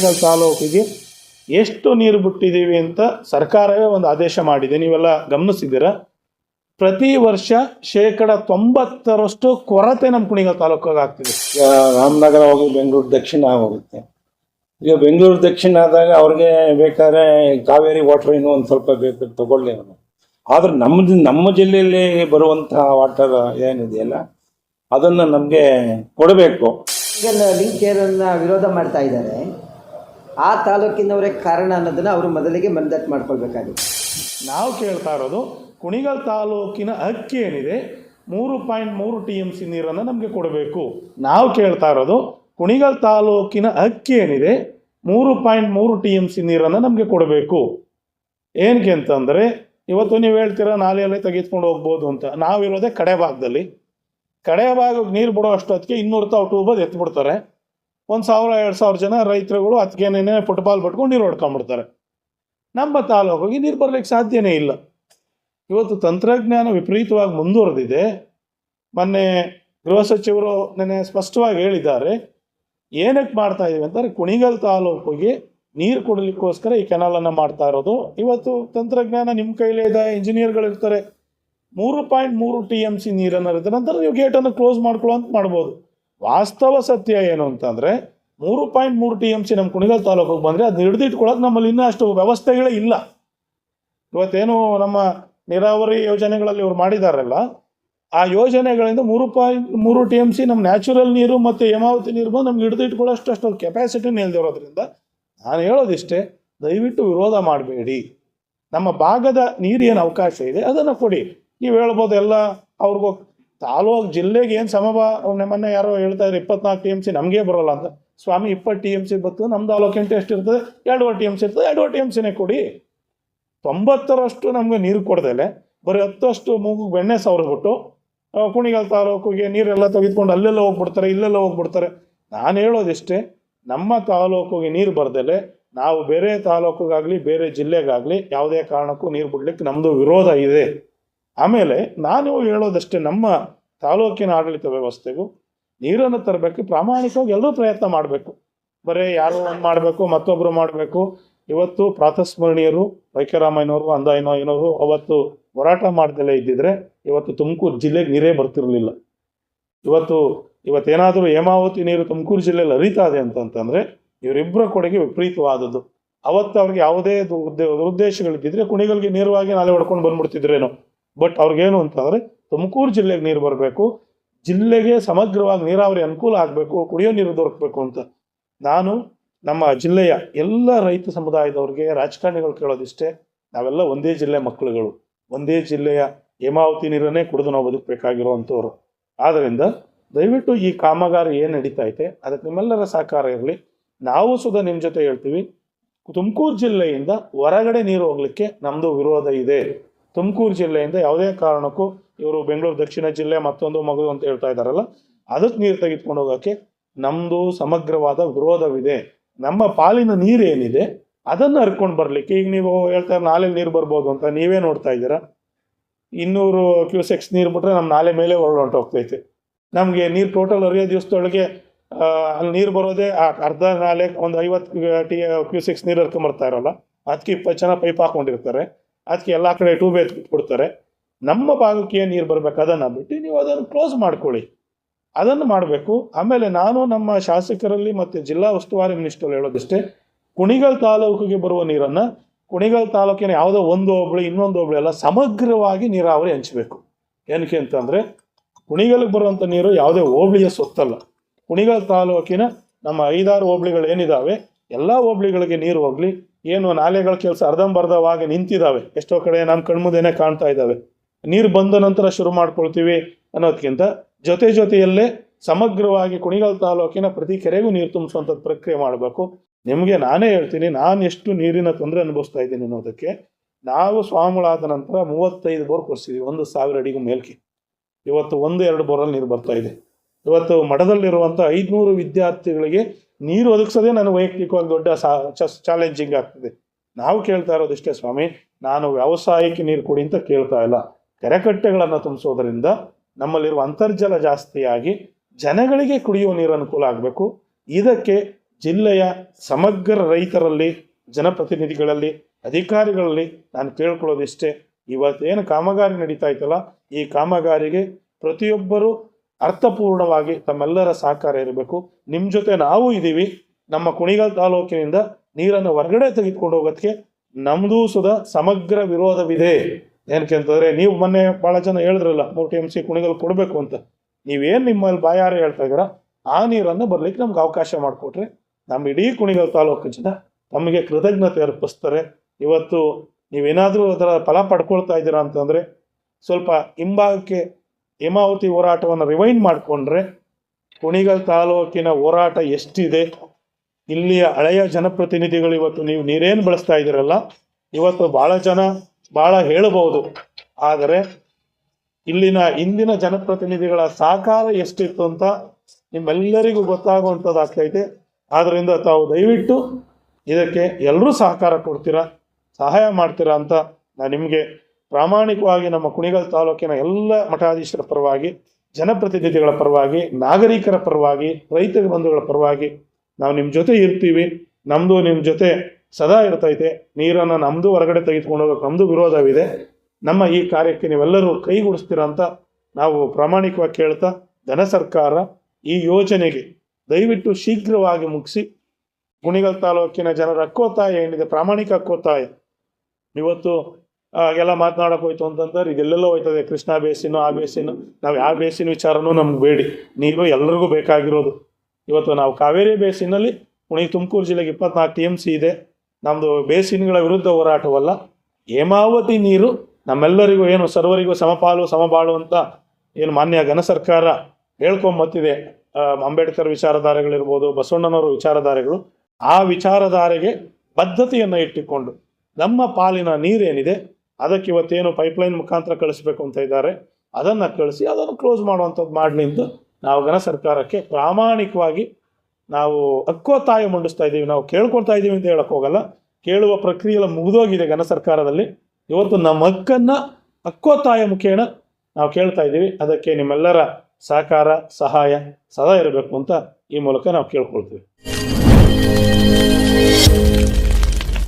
ಕುಣಿಗಲ್ ತಾಲೂಕಿಗೆ ಎಷ್ಟು ನೀರು ಬಿಟ್ಟಿದ್ದೀವಿ ಅಂತ ಸರ್ಕಾರವೇ ಒಂದು ಆದೇಶ ಮಾಡಿದೆ. ನೀವೆಲ್ಲ ಗಮನಿಸಿದ್ದೀರಾ? ಪ್ರತಿ ವರ್ಷ ಶೇಕಡ ತೊಂಬತ್ತರಷ್ಟು ಕೊರತೆ ನಮ್ಮ ಕುಣಿಗಲ್ ತಾಲೂಕಾಗ ಆಗ್ತಿದೆ. ಈಗ ರಾಮನಗರ ಹೋಗಿ ಬೆಂಗಳೂರು ದಕ್ಷಿಣ ಹೋಗುತ್ತೆ. ಈಗ ಬೆಂಗಳೂರು ದಕ್ಷಿಣ ಆದಾಗ ಅವ್ರಿಗೆ ಬೇಕಾದ್ರೆ ಕಾವೇರಿ ವಾಟರ್ ಇನ್ನೂ ಒಂದು ಸ್ವಲ್ಪ ಬೇಕು ತಗೊಳ್ಳಿ ಅವನು ಆದ್ರೆ ನಮ್ಮ ನಮ್ಮ ಜಿಲ್ಲೆಯಲ್ಲಿ ಬರುವಂತಹ ವಾಟರ್ ಏನಿದೆಯಲ್ಲ ಅದನ್ನು ನಮಗೆ ಕೊಡಬೇಕು. ಈಗ ಲಿಂಕ್ ಏರನ್ನ ವಿರೋಧ ಮಾಡ್ತಾ ಇದ್ದಾರೆ. ಆ ತಾಲೂಕಿನವರೇ ಕಾರಣ ಅನ್ನೋದನ್ನ ಅವರು ಮೊದಲಿಗೆ ಮನದಟ್ಟು ಮಾಡ್ಕೊಳ್ಬೇಕಾಗುತ್ತೆ. ನಾವು ಕೇಳ್ತಾ ಇರೋದು, ಕುಣಿಗಲ್ ತಾಲೂಕಿನ ಹಕ್ಕಿ ಏನಿದೆ? ಮೂರು ಪಾಯಿಂಟ್ ಮೂರು ಟಿ ಎಂ ಸಿ ನೀರನ್ನು ನಮಗೆ ಕೊಡಬೇಕು. ನಾವು ಕೇಳ್ತಾ ಇರೋದು, ಕುಣಿಗಲ್ ತಾಲೂಕಿನ ಹಕ್ಕಿ ಏನಿದೆ? ಮೂರು ಪಾಯಿಂಟ್ ಮೂರು ಟಿ ಎಂ ಸಿ ನೀರನ್ನು ನಮಗೆ ಕೊಡಬೇಕು. ಏನಕ್ಕೆ ಅಂತಂದರೆ, ಇವತ್ತು ನೀವು ಹೇಳ್ತೀರಾ, ನಾಲೆಯಲ್ಲೇ ತೆಗೆದುಕೊಂಡು ಹೋಗ್ಬೋದು ಅಂತ. ನಾವಿರೋದೇ ಕಡೆ ಭಾಗದಲ್ಲಿ ಕಡೆ ಭಾಗಕ್ಕೆ ನೀರು ಬಿಡೋ ಅಷ್ಟೊತ್ತಿಗೆ ಇನ್ನೂರು ತಾವು ಟೂಬದ್ ಎತ್ಬಿಡ್ತಾರೆ. ಒಂದು ಸಾವಿರ, ಎರಡು ಸಾವಿರ ಜನ ರೈತರುಗಳು ಅದಕ್ಕೇನೇನೆ ಫುಟ್ಬಾಲ್ ಪಟ್ಕೊಂಡು ನೀರು ಹೊಡ್ಕೊಂಡ್ಬಿಡ್ತಾರೆ. ನಮ್ಮ ತಾಲೂಕಿಗೆ ನೀರು ಬರಲಿಕ್ಕೆ ಸಾಧ್ಯನೇ ಇಲ್ಲ. ಇವತ್ತು ತಂತ್ರಜ್ಞಾನ ವಿಪರೀತವಾಗಿ ಮುಂದುವರೆದಿದೆ. ಮೊನ್ನೆ ಗೃಹ ಸಚಿವರು ನೆನೆ ಸ್ಪಷ್ಟವಾಗಿ ಹೇಳಿದ್ದಾರೆ, ಏನಕ್ಕೆ ಮಾಡ್ತಾ ಇದ್ದೀವಿ ಅಂತಾರೆ ಕುಣಿಗಲ್ ತಾಲೂಕಿಗೆ ನೀರು ಕೊಡಲಿಕ್ಕೋಸ್ಕರ ಈ ಕೆನಾಲನ್ನು ಮಾಡ್ತಾ ಇರೋದು. ಇವತ್ತು ತಂತ್ರಜ್ಞಾನ ನಿಮ್ಮ ಕೈಲೇ ಇದೆ, ಇಂಜಿನಿಯರ್ಗಳು ಇರ್ತಾರೆ. ಮೂರು ಪಾಯಿಂಟ್ ಮೂರು ಟಿ ಎಂ ಸಿ ನೀರನ್ನು ಇರುತ್ತೆ. ನಂತರ ನೀವು ಗೇಟನ್ನು ಕ್ಲೋಸ್ ಮಾಡ್ಕೊಳ್ಳೋ ಅಂತ ಮಾಡ್ಬೋದು. ವಾಸ್ತವ ಸತ್ಯ ಏನು ಅಂತಂದರೆ ಮೂರು ಪಾಯಿಂಟ್ ಮೂರು ಟಿ ಎಂ ಸಿ ನಮ್ಮ ಕುಣಿಗಲ್ ತಾಲೂಕಿಗೆ ಬಂದರೆ ಅದನ್ನ ಹಿಡಿದಿಟ್ಕೊಳ್ಳೋಕೆ ನಮ್ಮಲ್ಲಿ ಇನ್ನೂ ಅಷ್ಟು ವ್ಯವಸ್ಥೆಗಳೇ ಇಲ್ಲ. ಇವತ್ತೇನು ನಮ್ಮ ನೀರಾವರಿ ಯೋಜನೆಗಳಲ್ಲಿ ಇವ್ರು ಮಾಡಿದಾರಲ್ಲ, ಆ ಯೋಜನೆಗಳಿಂದ ಮೂರು ಪಾಯಿಂಟ್ ಮೂರು ಟಿ ಎಂ ಸಿ ನಮ್ಮ ನ್ಯಾಚುರಲ್ ನೀರು ಮತ್ತು ಹೇಮಾವತಿ ನೀರು ಬಂದು ನಮ್ಗೆ ಹಿಡಿದು ಇಟ್ಕೊಳ್ಳೋಷ್ಟು ಅಷ್ಟು ಕೆಪಾಸಿಟಿನ ಇಲ್ದಿರೋದ್ರಿಂದ ನಾನು ಹೇಳೋದಿಷ್ಟೇ, ದಯವಿಟ್ಟು ವಿರೋಧ ಮಾಡಬೇಡಿ. ನಮ್ಮ ಭಾಗದ ನೀರೇನು ಅವಕಾಶ ಇದೆ, ಅದನ್ನು ಕೊಡಿ. ನೀವು ಹೇಳ್ಬೋದು ಎಲ್ಲ ಅವ್ರಿಗೂ ತಾಲೂಕು ಜಿಲ್ಲೆಗೆ ಏನು ಸಮಭಾವ ಮೊನ್ನೆ ಯಾರೋ ಹೇಳ್ತಾ ಇದ್ರು, ಇಪ್ಪತ್ನಾಲ್ಕು ಟಿ ಎಂ ಸಿ ನಮಗೆ ಬರೋಲ್ಲ ಅಂತ. ಸ್ವಾಮಿ, ಇಪ್ಪತ್ತು ಟಿ ಎಂ ಸಿ ಬತ್ತು ನಮ್ಮ ಎಂಟು ಎಷ್ಟು ಇರ್ತದೆ? ಎರಡುವರೆ ಟಿ ಎಂ ಸಿ ಇರ್ತದೆ ಎರಡು ಟಿ ಎಂ ಸಿನೇ ಕೊಡಿ. ತೊಂಬತ್ತರಷ್ಟು ನಮಗೆ ನೀರು ಕೊಡ್ದೇಲೆ ಬರೀ ಹತ್ತಷ್ಟು ಮೂಗು ಬೆಣ್ಣೆ ಬಿಟ್ಟು ಕುಣಿಗಲ್ ತಾಲೂಕಿಗೆ ನೀರೆಲ್ಲ ತೆಗೆದುಕೊಂಡು ಅಲ್ಲೆಲ್ಲ ಹೋಗ್ಬಿಡ್ತಾರೆ, ಇಲ್ಲೆಲ್ಲ ಹೋಗ್ಬಿಡ್ತಾರೆ. ನಾನು ಹೇಳೋದಿಷ್ಟೇ, ನಮ್ಮ ತಾಲೂಕಿಗೆ ನೀರು ಬರ್ದಲೆ ನಾವು ಬೇರೆ ತಾಲೂಕಿಗಾಗಲಿ, ಬೇರೆ ಜಿಲ್ಲೆಗಾಗಲಿ, ಯಾವುದೇ ಕಾರಣಕ್ಕೂ ನೀರು ಬಿಡ್ಲಿಕ್ಕೆ ನಮ್ಮದು ವಿರೋಧ ಇದೆ. ಆಮೇಲೆ ನಾನು ಹೇಳೋದಷ್ಟೇ ನಮ್ಮ ತಾಲೂಕಿನ ಆಡಳಿತ ವ್ಯವಸ್ಥೆಗೂ ನೀರನ್ನು ತರಬೇಕು, ಪ್ರಾಮಾಣಿಕವಾಗಿ ಎಲ್ಲರೂ ಪ್ರಯತ್ನ ಮಾಡಬೇಕು. ಬರೀ ಯಾರೋ ಒಂದು ಮಾಡಬೇಕು ಮತ್ತೊಬ್ಬರು ಮಾಡಬೇಕು. ಇವತ್ತು ಪ್ರಾತಸ್ಮರಣೀಯರು ವೈಕರಾಮಯ್ಯನವರು ಏನೋರು ಅವತ್ತು ಹೋರಾಟ ಮಾಡ್ದಲೇ ಇದ್ದಿದ್ರೆ ಇವತ್ತು ತುಮಕೂರು ಜಿಲ್ಲೆಗೆ ನೀರೇ ಬರ್ತಿರಲಿಲ್ಲ. ಇವತ್ತು ಇವತ್ತೇನಾದರೂ ಹೇಮಾವತಿ ನೀರು ತುಮಕೂರು ಜಿಲ್ಲೆಯಲ್ಲಿ ಹರಿತಾ ಇದೆ ಅಂತಂತಂದರೆ ಇವರಿಬ್ಬರ ಕೊಡುಗೆ ವಿಪರೀತವಾದದ್ದು. ಅವತ್ತು ಅವ್ರಿಗೆ ಯಾವುದೇ ದು- ಉದ್ದೇ- ದುರುದ್ದೇಶಗಳಿದ್ದಿದ್ರೆ ಕುಣಿಗಲ್ಗೆ ನೇರವಾಗಿ ನಾಲೆ ಹೊಡ್ಕೊಂಡು ಬಂದ್ಬಿಡ್ತಿದ್ರೇನೋ. ಬಟ್ ಅವ್ರಿಗೇನು ಅಂತಂದರೆ, ತುಮಕೂರು ಜಿಲ್ಲೆಗೆ ನೀರು ಬರಬೇಕು, ಜಿಲ್ಲೆಗೆ ಸಮಗ್ರವಾಗಿ ನೀರಾವರಿ ಅನುಕೂಲ ಆಗಬೇಕು, ಕುಡಿಯೋ ನೀರು ದೊರಕಬೇಕು ಅಂತ. ನಾನು ನಮ್ಮ ಜಿಲ್ಲೆಯ ಎಲ್ಲ ರೈತ ಸಮುದಾಯದವ್ರಿಗೆ, ರಾಜಕಾರಣಿಗಳು ಕೇಳೋದಿಷ್ಟೇ, ನಾವೆಲ್ಲ ಒಂದೇ ಜಿಲ್ಲೆ ಮಕ್ಕಳುಗಳು. ಒಂದೇ ಜಿಲ್ಲೆಯ ಹೇಮಾವತಿ ನೀರನ್ನೇ ಕುಡಿದು ನಾವು ಬದುಕಬೇಕಾಗಿರುವಂಥವ್ರು ಆದ್ದರಿಂದ ದಯವಿಟ್ಟು ಈ ಕಾಮಗಾರಿ ಏನು ನಡೀತಾ ಐತೆ, ಅದಕ್ಕೆ ನಿಮ್ಮೆಲ್ಲರ ಸಹಕಾರ ಇರಲಿ. ನಾವು ಸುದಾ ನಿಮ್ಮ ಜೊತೆ ಹೇಳ್ತೀವಿ, ತುಮಕೂರು ಜಿಲ್ಲೆಯಿಂದ ಹೊರಗಡೆ ನೀರು ಹೋಗ್ಲಿಕ್ಕೆ ನಮ್ಮದು ವಿರೋಧ ಇದೆ. ತುಮಕೂರು ಜಿಲ್ಲೆಯಿಂದ ಯಾವುದೇ ಕಾರಣಕ್ಕೂ ಇವರು ಬೆಂಗಳೂರು ದಕ್ಷಿಣ ಜಿಲ್ಲೆ ಮತ್ತೊಂದು ಮಗು ಅಂತ ಹೇಳ್ತಾ ಇದ್ದಾರಲ್ಲ, ಅದಕ್ಕೆ ನೀರು ತೆಗೆದುಕೊಂಡು ಹೋಗೋಕ್ಕೆ ನಮ್ಮದು ಸಮಗ್ರವಾದ ವಿರೋಧವಿದೆ. ನಮ್ಮ ಪಾಲಿನ ನೀರೇನಿದೆ, ಅದನ್ನು ಹರ್ಕೊಂಡು ಬರಲಿಕ್ಕೆ ಈಗ ನೀವು ಹೇಳ್ತಾ ನಾಲೆ ನೀರು ಬರ್ಬೋದು ಅಂತ ನೀವೇ ನೋಡ್ತಾ ಇದ್ದೀರಾ? ಇನ್ನೂರು ಕ್ಯೂಸೆಕ್ಸ್ ನೀರು ಬಿಟ್ಟರೆ ನಮ್ಮ ನಾಲೆ ಮೇಲೆ ಹೊರಡೊಂಟು ಹೋಗ್ತೈತೆ. ನಮಗೆ ನೀರು ಟೋಟಲ್ ಹರಿಯೋ ದಿವಸದೊಳಗೆ ಅಲ್ಲಿ ನೀರು ಬರೋದೇ ಅರ್ಧ ನಾಲೆ, ಒಂದು ಐವತ್ತು ಟಿ, ಕ್ಯೂಸೆಕ್ಸ್ ನೀರು ಹರ್ಕೊಂಬರ್ತಾ ಇರೋಲ್ಲ. ಅದಕ್ಕೆ ಇಪ್ಪತ್ತು ಜನ ಪೈಪ್ ಹಾಕೊಂಡಿರ್ತಾರೆ. ಅದಕ್ಕೆ ಎಲ್ಲ ಕಡೆ ಟ್ಯೂಬ್ ಎತ್ಬಿಟ್ಬಿಡ್ತಾರೆ ನಮ್ಮ ಭಾಗಕ್ಕೆ ಏನು ನೀರು ಬರಬೇಕು ಅದನ್ನು ಬಿಟ್ಟು ನೀವು ಅದನ್ನು ಕ್ಲೋಸ್ ಮಾಡ್ಕೊಳ್ಳಿ. ಅದನ್ನು ಮಾಡಬೇಕು. ಆಮೇಲೆ ನಾನು ನಮ್ಮ ಶಾಸಕರಲ್ಲಿ ಮತ್ತು ಜಿಲ್ಲಾ ಉಸ್ತುವಾರಿ ಮಿನಿಸ್ಟರ್ ಹೇಳೋದಷ್ಟೇ, ಕುಣಿಗಲ್ ತಾಲೂಕಿಗೆ ಬರುವ ನೀರನ್ನು ಕುಣಿಗಲ್ ತಾಲೂಕಿನ ಯಾವುದೋ ಒಂದು ಹೋಬಳಿ, ಇನ್ನೊಂದು ಹೋಬಳಿ ಎಲ್ಲ ಸಮಗ್ರವಾಗಿ ನೀರಾವರಿ ಹಂಚಬೇಕು. ಏನಕ್ಕೆ ಅಂತಂದರೆ, ಕುಣಿಗಲ್ಗೆ ಬರುವಂಥ ನೀರು ಯಾವುದೇ ಹೋಬಳಿಯ ಸೊತ್ತಲ್ಲ. ಕುಣಿಗಲ್ ತಾಲೂಕಿನ ನಮ್ಮ ಐದಾರು ಹೋಬಳಿಗಳು ಏನಿದಾವೆ, ಎಲ್ಲ ಹೋಬಳಿಗಳಿಗೆ ನೀರು ಹೋಗಲಿ. ಏನು ನಾಲೆಗಳ ಕೆಲಸ ಅರ್ಧಂಬರ್ಧವಾಗಿ ನಿಂತಿದ್ದಾವೆ ಎಷ್ಟೋ ಕಡೆ ನಮ್ಮ ಕಣ್ಮುದೇನೆ ಕಾಣ್ತಾ ಇದ್ದಾವೆ ನೀರು ಬಂದ ನಂತರ ಶುರು ಮಾಡ್ಕೊಳ್ತೀವಿ ಅನ್ನೋದಕ್ಕಿಂತ ಜೊತೆ ಜೊತೆಯಲ್ಲೇ ಸಮಗ್ರವಾಗಿ ಕುಣಿಗಲ್ ತಾಲೂಕಿನ ಪ್ರತಿ ಕೆರೆಗೂ ನೀರು ತುಂಬಿಸುವಂಥದ್ದು ಪ್ರಕ್ರಿಯೆ ಮಾಡಬೇಕು. ನಿಮಗೆ ನಾನೇ ಹೇಳ್ತೀನಿ, ನಾನು ಎಷ್ಟು ನೀರಿನ ತೊಂದರೆ ಅನುಭವಿಸ್ತಾ ಇದ್ದೀನಿ ಅನ್ನೋದಕ್ಕೆ ನಾವು ಸ್ವಾಮಿಗಳಾದ ನಂತರ ಮೂವತ್ತೈದು ಬೋರ್ ಕೊರ್ಸಿದ್ದೀವಿ ಒಂದು ಸಾವಿರ ಅಡಿಗೂ ಮೇಲ್ಕೆ. ಇವತ್ತು ಒಂದು ಎರಡು ಬೋರಲ್ಲಿ ನೀರು ಬರ್ತಾ ಇದೆ. ಇವತ್ತು ಮಠದಲ್ಲಿರುವಂಥ ಐದುನೂರು ವಿದ್ಯಾರ್ಥಿಗಳಿಗೆ ನೀರು ಒದಗಿಸೋದೇ ನನಗೆ ವೈಯಕ್ತಿಕವಾಗಿ ದೊಡ್ಡ ಸಾ ಚಾಲೆಂಜಿಂಗ್ ಆಗ್ತದೆ. ನಾವು ಕೇಳ್ತಾ ಇರೋದಿಷ್ಟೇ ಸ್ವಾಮಿ, ನಾನು ವ್ಯವಸಾಯಕ್ಕೆ ನೀರು ಕೊಡಿ ಅಂತ ಕೇಳ್ತಾ ಇಲ್ಲ. ಕೆರೆಕಟ್ಟೆಗಳನ್ನು ತುಂಬಿಸೋದ್ರಿಂದ ನಮ್ಮಲ್ಲಿರುವ ಅಂತರ್ಜಲ ಜಾಸ್ತಿಯಾಗಿ ಜನಗಳಿಗೆ ಕುಡಿಯುವ ನೀರು ಅನುಕೂಲ ಆಗಬೇಕು. ಇದಕ್ಕೆ ಜಿಲ್ಲೆಯ ಸಮಗ್ರ ರೈತರಲ್ಲಿ, ಜನಪ್ರತಿನಿಧಿಗಳಲ್ಲಿ, ಅಧಿಕಾರಿಗಳಲ್ಲಿ ನಾನು ಕೇಳ್ಕೊಳ್ಳೋದಿಷ್ಟೇ ಇವತ್ತೇನು ಕಾಮಗಾರಿ ನಡೀತಾ ಇತ್ತಲ್ಲ, ಈ ಕಾಮಗಾರಿಗೆ ಪ್ರತಿಯೊಬ್ಬರು ಅರ್ಥಪೂರ್ಣವಾಗಿ ತಮ್ಮೆಲ್ಲರ ಸಹಕಾರ ಇರಬೇಕು. ನಿಮ್ಮ ಜೊತೆ ನಾವು ಇದ್ದೀವಿ. ನಮ್ಮ ಕುಣಿಗಲ್ ತಾಲೂಕಿನಿಂದ ನೀರನ್ನು ಹೊರಗಡೆ ತೆಗೆದುಕೊಂಡು ಹೋಗೋದಕ್ಕೆ ನಮ್ದು ಸುದಾ ಸಮಗ್ರ ವಿರೋಧವಿದೆ. ಏನಕ್ಕೆ ಅಂತಂದ್ರೆ ನೀವು ಮೊನ್ನೆ ಬಹಳ ಜನ ಹೇಳಿದ್ರಲ್ಲ, ಮೂರು ಟಿ ಎಂ ಸಿ ಕುಣಿಗಲ್ ಕೊಡಬೇಕು ಅಂತ. ನೀವೇನು ನಿಮ್ಮಲ್ಲಿ ಬಾಯಾರ ಹೇಳ್ತಾ ಇದ್ದೀರಾ? ಆ ನೀರನ್ನು ಬರ್ಲಿಕ್ಕೆ ನಮ್ಗೆ ಅವಕಾಶ ಮಾಡಿಕೊಟ್ರೆ ನಮ್ಮ ಇಡೀ ಕುಣಿಗಲ್ ತಾಲೂಕು ಜನ ತಮಗೆ ಕೃತಜ್ಞತೆ ಅರ್ಪಿಸ್ತಾರೆ. ಇವತ್ತು ನೀವೇನಾದರೂ ಅದರ ಫಲ ಪಡ್ಕೊಳ್ತಾ ಇದ್ದೀರಾ ಅಂತಂದರೆ ಸ್ವಲ್ಪ ಹಿಂಭಾಗಕ್ಕೆ ಹೇಮಾವತಿ ಹೋರಾಟವನ್ನು ರಿವೈಂಡ್ ಮಾಡಿಕೊಂಡ್ರೆ ಕುಣಿಗಲ್ ತಾಲೂಕಿನ ಹೋರಾಟ ಎಷ್ಟಿದೆ, ಇಲ್ಲಿಯ ಹಳೆಯ ಜನಪ್ರತಿನಿಧಿಗಳು ಇವತ್ತು ನೀವು ನೀರೇನು ಬಳಸ್ತಾ ಇದ್ದೀರಲ್ಲ, ಇವತ್ತು ಭಾಳ ಜನ ಭಾಳ ಹೇಳಬಹುದು ಆದರೆ ಇಲ್ಲಿನ ಇಂದಿನ ಜನಪ್ರತಿನಿಧಿಗಳ ಸಾಕಾರ ಎಷ್ಟಿತ್ತು ಅಂತ ನಿಮ್ಮೆಲ್ಲರಿಗೂ ಗೊತ್ತಾಗುವಂಥದ್ದಾಗ್ತೈತೆ ಆದ್ದರಿಂದ ತಾವು ದಯವಿಟ್ಟು ಇದಕ್ಕೆ ಎಲ್ಲರೂ ಸಹಕಾರ ಕೊಡ್ತೀರಾ, ಸಹಾಯ ಮಾಡ್ತೀರಾ ಅಂತ ನಾನು ನಿಮಗೆ ಪ್ರಾಮಾಣಿಕವಾಗಿ ನಮ್ಮ ಕುಣಿಗಲ್ ತಾಲೂಕಿನ ಎಲ್ಲ ಮಠಾಧೀಶರ ಪರವಾಗಿ, ಜನಪ್ರತಿನಿಧಿಗಳ ಪರವಾಗಿ, ನಾಗರಿಕರ ಪರವಾಗಿ, ರೈತ ಬಂಧುಗಳ ಪರವಾಗಿ ನಾವು ನಿಮ್ಮ ಜೊತೆ ಇರ್ತೀವಿ. ನಮ್ಮದು ನಿಮ್ಮ ಜೊತೆ ಸದಾ ಇರ್ತೈತೆ. ನೀರನ್ನು ನಮ್ಮದು ಹೊರಗಡೆ ತೆಗೆದುಕೊಂಡು ಹೋಗೋಕೆ ನಮ್ಮದು ವಿರೋಧವಿದೆ. ನಮ್ಮ ಈ ಕಾರ್ಯಕ್ಕೆ ನೀವೆಲ್ಲರೂ ಕೈಗೂಡಿಸ್ತೀರ ಅಂತ ನಾವು ಪ್ರಾಮಾಣಿಕವಾಗಿ ಕೇಳ್ತಾ ಜನ ಸರ್ಕಾರ ಈ ಯೋಜನೆಗೆ ದಯವಿಟ್ಟು ಶೀಘ್ರವಾಗಿ ಮುಗಿಸಿ. ಗುಣಿಗಲ್ ತಾಲೂಕಿನ ಜನರ ಹಕ್ಕೋತ್ತಾಯ ಏನಿದೆ ಪ್ರಾಮಾಣಿಕ ಹಕ್ಕೋತ್ತಾಯ ಇವತ್ತು ಆ, ಎಲ್ಲ ಮಾತನಾಡಕ್ಕೆ ಹೋಯ್ತು ಅಂತಂದ್ರೆ ಇದೆಲ್ಲೆಲ್ಲ ಹೋಯ್ತದೆ. ಕೃಷ್ಣ ಬೇಸಿನ ಆ ಬೇಸಿನ. ನಾವು ಯಾವ ಬೇಸಿನ ವಿಚಾರನೂ ನಮ್ಗೆ ಬೇಡಿ. ನೀರು ಎಲ್ಲರಿಗೂ ಬೇಕಾಗಿರೋದು. ಇವತ್ತು ನಾವು ಕಾವೇರಿ ಬೇಸಿನಲ್ಲಿ ಉಣಿ ತುಮಕೂರು ಜಿಲ್ಲೆಗೆ ಇಪ್ಪತ್ನಾಲ್ಕು ಟಿ ಎಂ ಸಿ ಇದೆ. ನಮ್ಮದು ಬೇಸಿನ್ಗಳ ವಿರುದ್ಧ ಹೋರಾಟವಲ್ಲ. ಹೇಮಾವತಿ ನೀರು ನಮ್ಮೆಲ್ಲರಿಗೂ ಏನು ಸರ್ವರಿಗೂ ಸಮಪಾಲು ಸಮಬಾಳು ಅಂತ ಏನು ಮಾನ್ಯ ಘನ ಸರ್ಕಾರ ಹೇಳ್ಕೊಂಬತ್ತಿದೆ. ಅಂಬೇಡ್ಕರ್ ವಿಚಾರಧಾರೆಗಳಿರ್ಬೋದು ಬಸವಣ್ಣನವರ ವಿಚಾರಧಾರೆಗಳು. ಆ ವಿಚಾರಧಾರೆಗೆ ಬದ್ಧತೆಯನ್ನು ಇಟ್ಟುಕೊಂಡು ನಮ್ಮ ಪಾಲಿನ ನೀರೇನಿದೆ ಅದಕ್ಕೆ ಇವತ್ತೇನು ಪೈಪ್ಲೈನ್ ಮುಖಾಂತರ ಕಳಿಸ್ಬೇಕು ಅಂತ ಇದ್ದಾರೆ, ಅದನ್ನು ಕಳಿಸಿ ಅದನ್ನು ಕ್ಲೋಸ್ ಮಾಡುವಂಥದ್ದು ಮಾಡಲಿ ನಾವು ಘನ ಸರ್ಕಾರಕ್ಕೆ ಪ್ರಾಮಾಣಿಕವಾಗಿ ನಾವು ಹಕ್ಕೋತ್ತಾಯ ಮಂಡಿಸ್ತಾ ಇದ್ದೀವಿ. ನಾವು ಕೇಳ್ಕೊಳ್ತಾ ಇದ್ದೀವಿ ಅಂತ ಹೇಳೋಕ್ಕೋಗಲ್ಲ ಕೇಳುವ ಪ್ರಕ್ರಿಯೆ ಎಲ್ಲ ಮುಗಿದೋಗಿದೆ ಘನ ಸರ್ಕಾರದಲ್ಲಿ. ಇವತ್ತು ನಮ್ಮ ಹಕ್ಕನ್ನು ಹಕ್ಕೋತ್ತಾಯ ಮುಖೇನ ನಾವು ಕೇಳ್ತಾ ಇದ್ದೀವಿ. ಅದಕ್ಕೆ ನಿಮ್ಮೆಲ್ಲರ ಸಹಕಾರ, ಸಹಾಯ ಸದಾ ಇರಬೇಕು ಅಂತ ಈ ಮೂಲಕ ನಾವು ಕೇಳ್ಕೊಳ್ತೀವಿ.